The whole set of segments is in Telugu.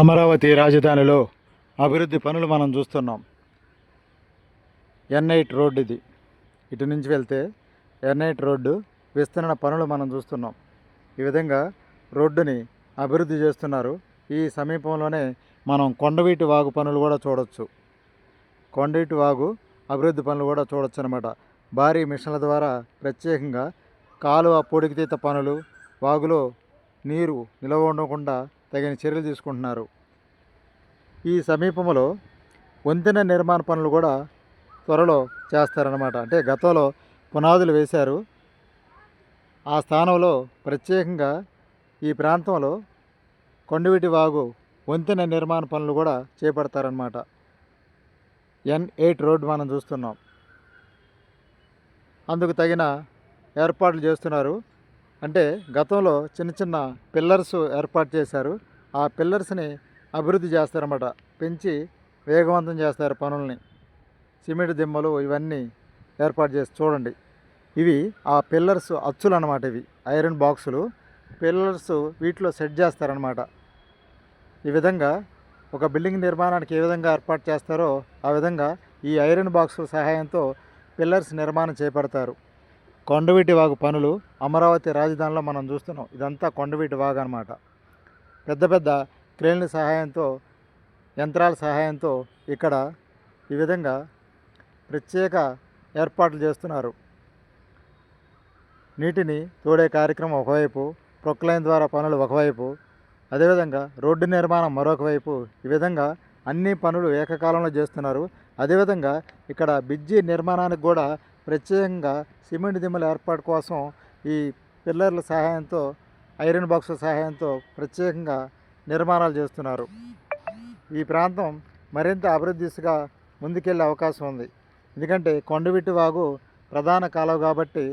అమరావతి రాజధానిలో అభివృద్ధి పనులు మనం చూస్తున్నాం. ఎన్ఐట్ రోడ్డు ఇది. ఇటు నుంచి వెళ్తే ఎన్ఐట్ రోడ్డు విస్తరణ పనులు మనం చూస్తున్నాం. ఈ విధంగా రోడ్డుని అభివృద్ధి చేస్తున్నారు. ఈ సమీపంలోనే మనం కొండవీటి వాగు పనులు కూడా చూడొచ్చు. కొండవీటి వాగు అభివృద్ధి పనులు కూడా చూడొచ్చు అనమాట భారీ మిషన్ల ద్వారా ప్రత్యేకంగా కాలువ పొడికితీత పనులు వాగులో నీరు నిలవ ఉండకుండా తగిన చర్యలు తీసుకుంటున్నారు. ఈ సమీపంలో వంతెన నిర్మాణ పనులు కూడా త్వరలో చేస్తారన్నమాట. అంటే గతంలో పునాదులు వేశారు. ఆ స్థానంలో ప్రత్యేకంగా ఈ ప్రాంతంలో కొండవీటి వాగు వంతెన నిర్మాణ పనులు కూడా చేపడతారన్నమాట. ఎన్ ఎయిట్ రోడ్డు మనం చూస్తున్నాం. అందుకు తగిన ఏర్పాట్లు చేస్తున్నారు. అంటే గతంలో చిన్న చిన్న పిల్లర్స్ ఏర్పాటు చేశారు. ఆ పిల్లర్స్ని అభివృద్ధి చేస్తారన్నమాట. పెంచి వేగవంతం చేస్తారు పనుల్ని. సిమెంట్ దిమ్మలు ఇవన్నీ ఏర్పాటు చేసి చూడండి. ఇవి ఆ పిల్లర్స్ అచ్చులు అన్నమాట ఇవి. ఐరన్ బాక్సులు. పిల్లర్స్ వీటిలో సెట్ చేస్తారనమాట ఈ విధంగా ఒక బిల్డింగ్ నిర్మాణానికి ఏ విధంగా ఏర్పాటు చేస్తారో ఆ విధంగా ఈ ఐరన్ బాక్సుల సహాయంతో పిల్లర్స్ నిర్మాణం చేపడతారు. కొండవీటి వాగు పనులు అమరావతి రాజధానిలో మనం చూస్తున్నాం. ఇదంతా కొండవీటి వాగు అనమాట పెద్ద పెద్ద క్రేన్ల సహాయంతో యంత్రాల సహాయంతో ఇక్కడ ఈ విధంగా ప్రత్యేక ఏర్పాట్లు చేస్తున్నారు. నీటిని తోడే కార్యక్రమం ఒకవైపు ప్రొక్లైన్ ద్వారా పనులు ఒకవైపు అదేవిధంగా రోడ్డు నిర్మాణం మరొక వైపు ఈ విధంగా అన్ని పనులు ఏకకాలంలో చేస్తున్నారు. అదేవిధంగా ఇక్కడ బ్రిడ్జి నిర్మాణానికి కూడా ప్రత్యేకంగా సిమెంట్ దిమ్మల ఏర్పాటు కోసం ఈ పిల్లర్ల సహాయంతో ఐరన్ బాక్స్ సహాయంతో ప్రత్యేకంగా నిర్మాణాలు చేస్తున్నారు. ఈ ప్రాంతం మరింత అభివృద్ధి దిశగా ముందుకెళ్ళే అవకాశం ఉంది. ఎందుకంటే కొండవిటి వాగు ప్రధాన కాలువ కాబట్టి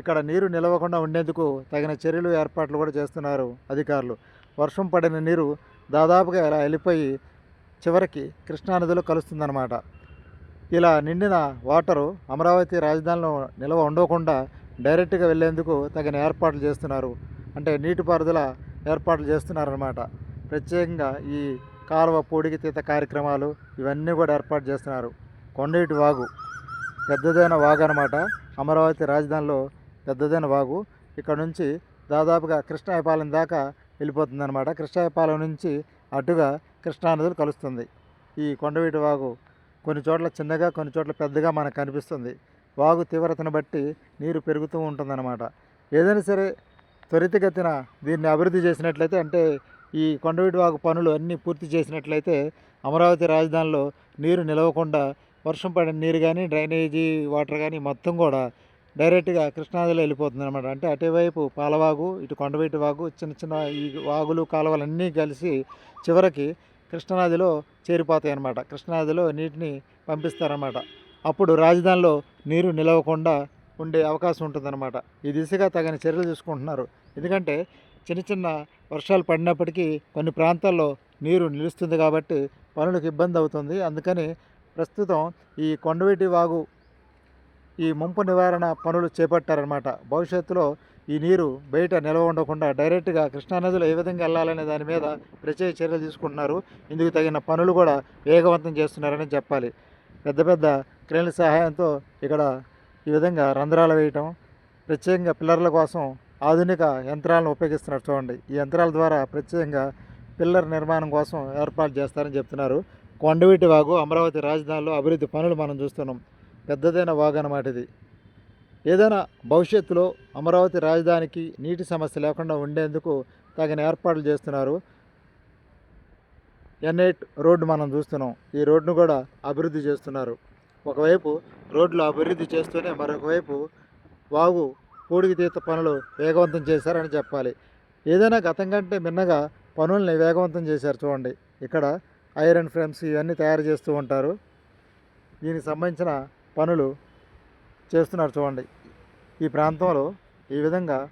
ఇక్కడ నీరు నిలవకుండా ఉండేందుకు తగిన చర్యలు ఏర్పాట్లు కూడా చేస్తున్నారు అధికారులు. వర్షం పడిన నీరు దాదాపుగా ఇలా వెళ్ళిపోయి చివరికి కృష్ణానదిలో కలుస్తుందన్నమాట. ఇలా నిండిన వాటరు అమరావతి రాజధానిలో నిల్వ ఉండకుండా డైరెక్ట్గా వెళ్ళేందుకు తగిన ఏర్పాట్లు చేస్తున్నారు. అంటే నీటిపారుదల ఏర్పాట్లు చేస్తున్నారన్నమాట. ప్రత్యేకంగా ఈ కాలువ పొడికి తీత కార్యక్రమాలు ఇవన్నీ కూడా ఏర్పాటు చేస్తున్నారు. కొండేటి వాగు పెద్దదైన వాగు అనమాట అమరావతి రాజధానిలో పెద్దదైన వాగు. ఇక్కడ నుంచి దాదాపుగా కృష్ణాయపాలెం దాకా వెళ్ళిపోతుంది అనమాట కృష్ణాయపాలెం నుంచి అటుగా కృష్ణానదులు కలుస్తుంది. ఈ కొండవీటి వాగు కొన్ని చోట్ల చిన్నగా కొన్ని చోట్ల పెద్దగా మనకు కనిపిస్తుంది వాగు తీవ్రతను బట్టి నీరు పెరుగుతూ ఉంటుందన్నమాట. ఏదైనా సరే త్వరితగతిన దీన్ని అభివృద్ధి చేసినట్లయితే అంటే ఈ కొండవీటి వాగు పనులు అన్నీ పూర్తి చేసినట్లయితే అమరావతి రాజధానిలో నీరు నిలవకుండా వర్షం పడిన నీరు కానీ డ్రైనేజీ వాటర్ కానీ మొత్తం కూడా డైరెక్ట్గా కృష్ణానదిలో వెళ్ళిపోతుంది అనమాట అంటే అటువైపు పాలవాగు ఇటు కొండవీటి వాగు చిన్న చిన్న ఈ వాగులు కాలువలు అన్నీ కలిసి చివరికి కృష్ణానదిలో చేరిపోతాయి అన్నమాట కృష్ణానదిలో నీటిని పంపిస్తారన్నమాట. అప్పుడు రాజధానిలో నీరు నిలవకుండా ఉండే అవకాశం ఉంటుందన్నమాట. ఈ దిశగా తగిన చర్యలు తీసుకుంటున్నారు. ఎందుకంటే చిన్న చిన్న వర్షాలు పడినప్పటికీ కొన్ని ప్రాంతాల్లో నీరు నిలుస్తుంది కాబట్టి పనులకు ఇబ్బంది అవుతుంది. అందుకని ప్రస్తుతం ఈ కొండవీటి వాగు ఈ ముంపు నివారణ పనులు చేపట్టారనమాట భవిష్యత్తులో ఈ నీరు బయట నిల్వ ఉండకుండా డైరెక్ట్గా కృష్ణానదిలో ఏ విధంగా వెళ్ళాలనే దాని మీద ప్రత్యేక చర్యలు తీసుకుంటున్నారు. ఇందుకు తగిన పనులు కూడా వేగవంతం చేస్తున్నారని చెప్పాలి. పెద్ద పెద్ద క్రేన్ల సహాయంతో ఇక్కడ ఈ విధంగా రంధ్రాలు వేయటం ప్రత్యేకంగా పిల్లర్ల కోసం ఆధునిక యంత్రాలను ఉపయోగిస్తున్నారు చూడండి. ఈ యంత్రాల ద్వారా ప్రత్యేకంగా పిల్లర్ నిర్మాణం కోసం ఏర్పాటు చేస్తారని చెప్తున్నారు. కొండవీటి వాగు అమరావతి రాజధానిలో అభివృద్ధి పనులు మనం చూస్తున్నాం. పెద్దదైన వాగు అన్నమాట ఇది. ఏదైనా భవిష్యత్తులో అమరావతి రాజధానికి నీటి సమస్య లేకుండా ఉండేందుకు తగిన ఏర్పాట్లు చేస్తున్నారు. ఎన్ ఎయిట్ రోడ్డు మనం చూస్తున్నాం. ఈ రోడ్డును కూడా అభివృద్ధి చేస్తున్నారు. ఒకవైపు రోడ్లు అభివృద్ధి చేస్తూనే మరొకవైపు వాగు పూడికి తీత పనులు వేగవంతం చేశారని చెప్పాలి. ఏదైనా గతం కంటే మిన్నగా పనుల్ని వేగవంతం చేశారు చూడండి. ఇక్కడ ఐరన్ ఫ్రేమ్స్ ఇవన్నీ తయారు చేస్తూ ఉంటారు. దీనికి సంబంధించిన పనులు చేస్తున్నారు చూడండి. ఈ ప్రాంతంలో ఈ విధంగా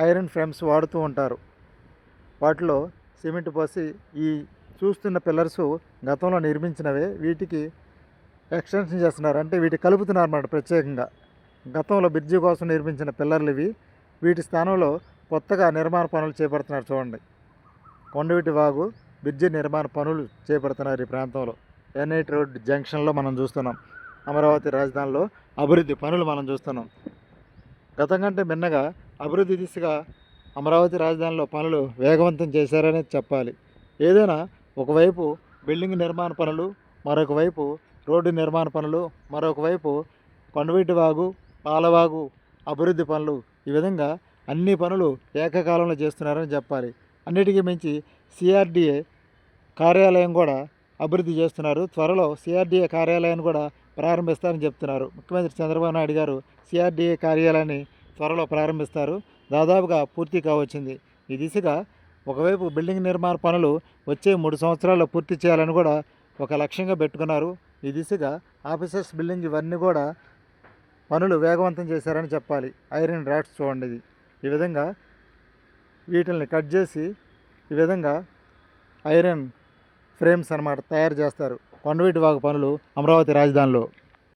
ఐరన్ ఫ్రేమ్స్ వాడుతూ ఉంటారు. వాటిలో సిమెంట్ పోసి ఈ చూస్తున్న పిల్లర్స్ గతంలో నిర్మించినవే. వీటికి ఎక్స్టెన్షన్ చేస్తున్నారు. అంటే వీటి కలుపుతున్నారు అన్నమాట ప్రత్యేకంగా. గతంలో బ్రిడ్జి కోసం నిర్మించిన పిల్లర్లు ఇవి. వీటి స్థానంలో కొత్తగా నిర్మాణ పనులు చేపడుతున్నారు చూడండి. కొండవీటి వాగు బ్రిడ్జి నిర్మాణ పనులు చేపడుతున్నారు ఈ ప్రాంతంలో. ఎన్ఐటి రోడ్ జంక్షన్లో మనం చూస్తున్నాం. అమరావతి రాజధానిలో అభివృద్ధి పనులు మనం చూస్తున్నాం. గతం కంటే మిన్నగా అభివృద్ధి దిశగా అమరావతి రాజధానిలో పనులు వేగవంతం చేశారనే చెప్పాలి. ఏదైనా ఒకవైపు బిల్డింగ్ నిర్మాణ పనులు మరొక వైపు రోడ్డు నిర్మాణ పనులు మరొక వైపు కొండవీటి వాగు పాలవాగు అభివృద్ధి పనులు ఈ విధంగా అన్ని పనులు ఏకకాలంలో చేస్తున్నారని చెప్పాలి. అన్నిటికీ మించి సిఆర్డిఏ కార్యాలయం కూడా అభివృద్ధి చేస్తున్నారు. త్వరలో సిఆర్డీఏ కార్యాలయాన్ని కూడా ప్రారంభిస్తారని చెప్తున్నారు. ముఖ్యమంత్రి చంద్రబాబు నాయుడు గారు సిఆర్డీఏ కార్యాలయాన్ని త్వరలో ప్రారంభిస్తారు. దాదాపుగా పూర్తి కావచ్చింది. ఈ దిశగా ఒకవైపు బిల్డింగ్ నిర్మాణ పనులు వచ్చే మూడు సంవత్సరాల్లో పూర్తి చేయాలని కూడా ఒక లక్ష్యంగా పెట్టుకున్నారు. ఈ దిశగా ఆఫీసర్స్ బిల్డింగ్ ఇవన్నీ కూడా పనులు వేగవంతం చేశారని చెప్పాలి. ఐరన్ రాడ్స్ చూడండి ఇది. ఈ విధంగా వీటిల్ని కట్ చేసి ఈ విధంగా ఐరన్ ఫ్రేమ్స్ అన్నమాట తయారు చేస్తారు. కొండవీటి వాగు పనులు అమరావతి రాజధానిలో.